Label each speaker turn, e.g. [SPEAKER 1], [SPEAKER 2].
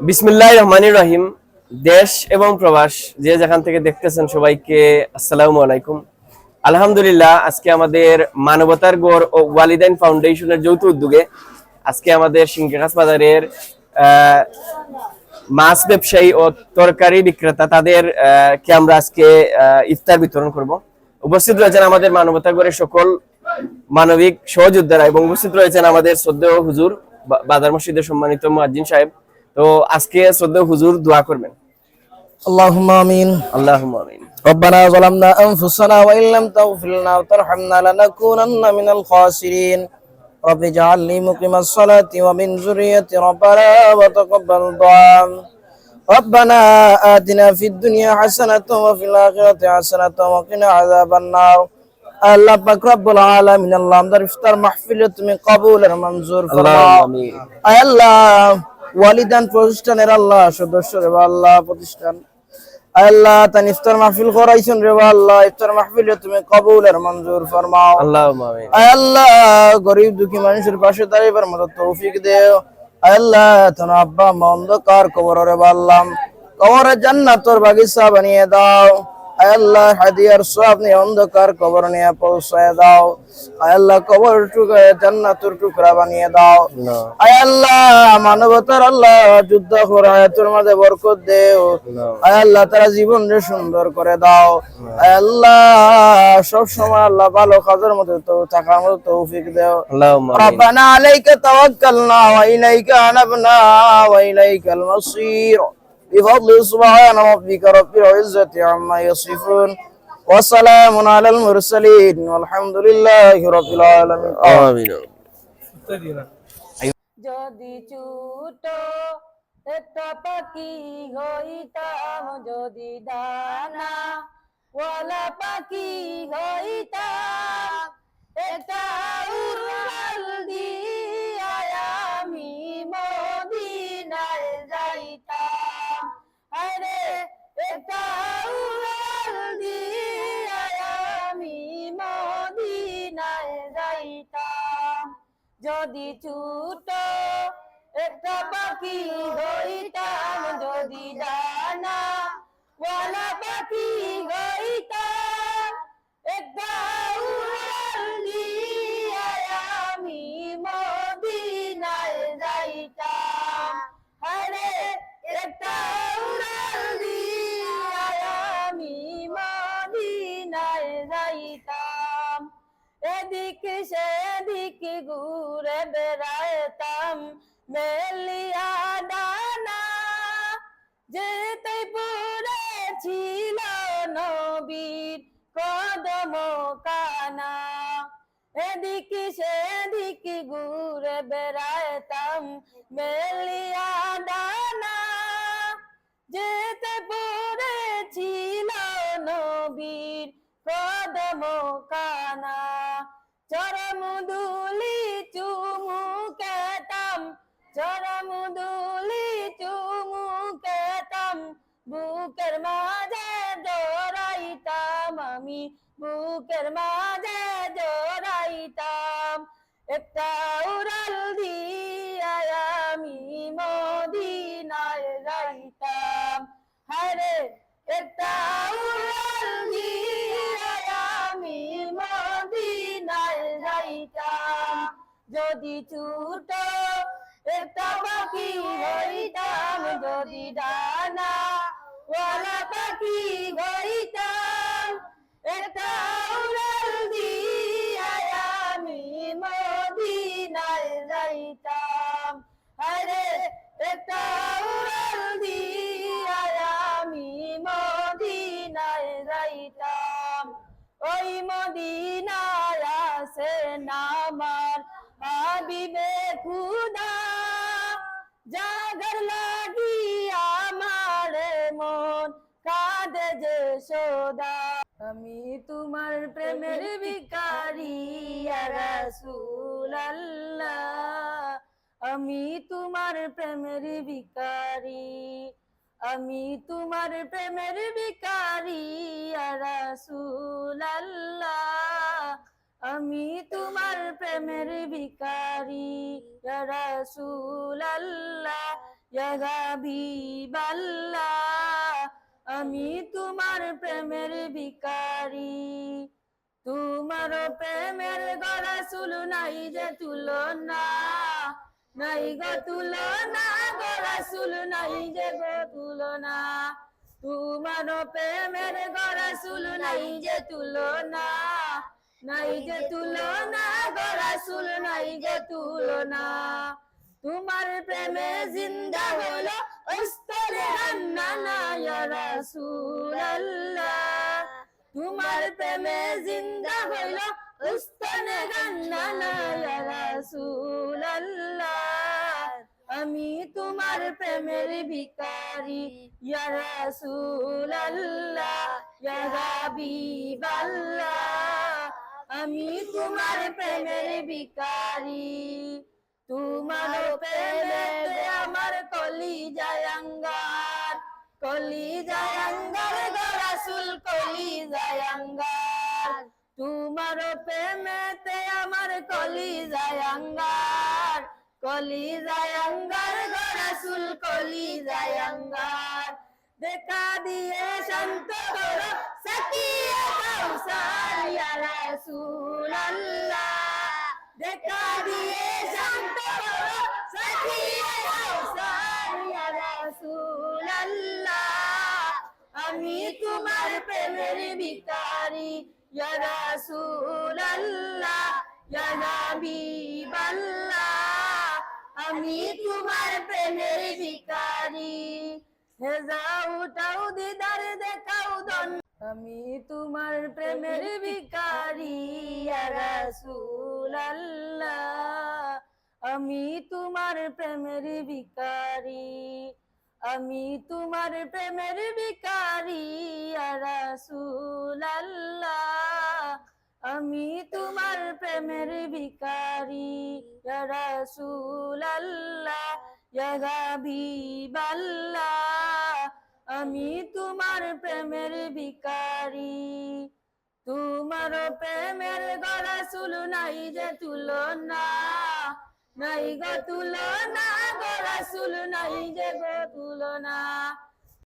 [SPEAKER 1] বিসমিল্লাহ রহমানির রহিম। দেশ এবং প্রবাস, যে যেখান থেকে দেখতেছেন সবাইকে আসসালামু আলাইকুম। আলহামদুলিল্লাহ, আজকে আমাদের মানবতার গড় ও ওয়ালিদাইন ফাউন্ডেশনের যৌথ উদ্যোগে আজকে আমাদের সিংকাকাস বাজারের মাছ ব্যবসায়ী ও তরকারি বিক্রেতা, তাদের কে আমরা আজকে ইফতার বিতরণ করব। উপস্থিত রয়েছেন আমাদের মানবতার গড়ের সকল মানবিক সহযোদ্ধারা এবং উপস্থিত রয়েছেন আমাদের শ্রদ্ধেয় হুজুর বাজার মসজিদের সম্মানিত মুয়াজ্জিন সাহেব। তো আজকে শ্রদ্ধেয় হুজুর দোয়া করবেন
[SPEAKER 2] اللهم امين
[SPEAKER 1] আল্লাহ আমিন
[SPEAKER 2] ربنا ظلمنا انفسنا وان لم تغفر لنا وترحمنا لنكونن من الخاسرين رب اجعل لي مقيم الصلاة ومن ذريتي ربنا وتقبل دعاء ربنا آتنا في الدنيا حسنة وفي الآخرة حسنة وقنا عذاب النار আল্লাহ পাক রব্বুল আলামিন আল্লাহ আমাদের ইফতার মাহফিলে তুমি কবুলের মঞ্জুর
[SPEAKER 1] আল্লাহ
[SPEAKER 2] ফরমাও
[SPEAKER 1] আমিন
[SPEAKER 2] আয় আল্লাহ ওয়ালিদান প্রতিষ্ঠানের আল্লাহ সদস্য রে আল্লাহ প্রতিষ্ঠান। আল্লাহ তান ইফতার মাহফিল করাইছেন রে আল্লাহ ইফতার মাহফিলে তুমি কবুলের মঞ্জুর ফরমাও।
[SPEAKER 1] আল্লাহ
[SPEAKER 2] আল্লাহ গরিব দুঃখী মানুষের পাশে দাঁড়াইবার মতো তৌফিক দেও। আল্লাহ তোর আব্বা আম্মা অন্ধকার কবর রে আল্লাহ কবরে জান্নাতর বাগিচা বানিয়ে দাও। আল্লাহ হাদিয়ার সব নিয়ে অন্ধকার কবর নিয়ে পৌঁছায় দাও আয় আল্লাহ কবর টুকরা জান্নাতুর টুকরা বানিয়ে দাও
[SPEAKER 1] আল্লাহ
[SPEAKER 2] আয় আল্লাহ মানবতার আল্লাহ যুদ্ধ করায় তোর মাঝে বরকত দেও আয় আল্লাহ তারা জীবন রে সুন্দর করে দাও আয় আল্লাহ সব সময় আল্লাহ ভালো কাজের মধ্যে তো থাকার মতো তৌফিক দেও
[SPEAKER 1] আল্লাহ আমিন
[SPEAKER 2] ربنا عليك توكلنا وإليك أنبنا وإليك المصير بفضل سبحان ربك رب العزة عما يصفون وسلام على المرسلين والحمد لله رب العالمين
[SPEAKER 1] আমিন
[SPEAKER 3] যদি ছুট একটা পাখি হইতাম যদি ডানা ওয়ালা পাখি হইতাম যদি ছুট একটা পাখি হইতাম যদি ডানা ওয়ালা পাখি হইতাম এদিক সেদিক ঘুরে বেড়াইতাম মেলিয়া ডানা। যেতে পড়েছিল নবীর কদম কানা। এদিক, সেদিক ঘুরে বেড়াইতাম মেলিয়া ডানা। যেতে পড়েছিল নবীর কদম কানা চরমুদুলি চুমু কেতাম, চরমুদুলি চুমু কেতাম, বুকের মাঝে জড়াইতাম আমি, বুকের মাঝে জড়াইতাম। একটা উড়াল দিয়া আমি মদিনায় যদি ছুট একটা পাখি হইতাম যদি ডানা। ওয়ালা পাখি হইতাম একটা উড়াল দিয়া আমি মদিনায় যাইতাম। আরে একটা উড়াল দিয়া আমি মদিনায় যাইতাম। ওই মদিনায় আছে নামার হাবিবে খুদা জাগর লাগি আমার মন, কাঁদে যে সোদা। আমি তোমার প্রেমের রাসূল আল্লাহ আমি তোমার প্রেমের ভিকারি আমি তোমার প্রেমের রাসূল আল্লাহ আমি তোমার প্রেমের ভিকারি রাসূল আমি তোমার প্রেমের ভিকারি তোমার প্রেমের গড়া সুলু নাই যে তুলনা, নাই গো তুলনা গড়া সুলু নাই যে গো তুলনা। তোমার প্রেমের গড়া সুলু নাই যে তুলনা নাই যে তুলনা গড়া সুল নাই যে তুলনা। তোমার প্রেমে জিন্দা হলো উস্তরে রান্না ইয়া রাসূলুল্লাহ। তোমার প্রেমে জিন্দা হইল উস্তনে গান্না ইয়া রাসূলুল্লাহ। আমি তোমার প্রেমের ভিকারি ইয়া রাসূলুল্লাহ, ইয়া হাবিবাল্লাহ। আমি তোমার প্রেমের ভিকারি তোমার প্রেমেতে আমার কলি জায়াঙ্গার কলি জায়াঙ্গার গরাসুল কলি জায়াঙ্গার তোমার প্রেমেতে আমার কলি জায়াঙ্গার কলি জায়াঙ্গার গরাসুল কলি জায়াঙ্গার দেখা দিয়ে শান্ত করো, সাকিয়া কাউসার ইয়া রাসূলুল্লাহ ইয়া রাসূলুল্লাহ ইয়া হাবিবাল্লাহ আমি তোমার প্রেমের ভিখারি। হে যাও উঠাও দিদার, দেখাও দন আমি তোমার প্রেমের ভিখারি, ইয়া রাসূলুল্লাহ আমি তোমার প্রেমের ভিখারি। আমি তোমার প্রেমের ভিখারি, ইয়া রাসূলুল্লাহ। আমি তোমার প্রেমের ভিখারি রাসূলুল্লাহ, ইয়া হাবিবাল্লাহ। আমি তোমার প্রেমের ভিখারি, তোমার প্রেমের গড়া সুলু নাই যে তুলনা। নাই গো তুলনা গো রাসুল নাই যে গো তুলনা।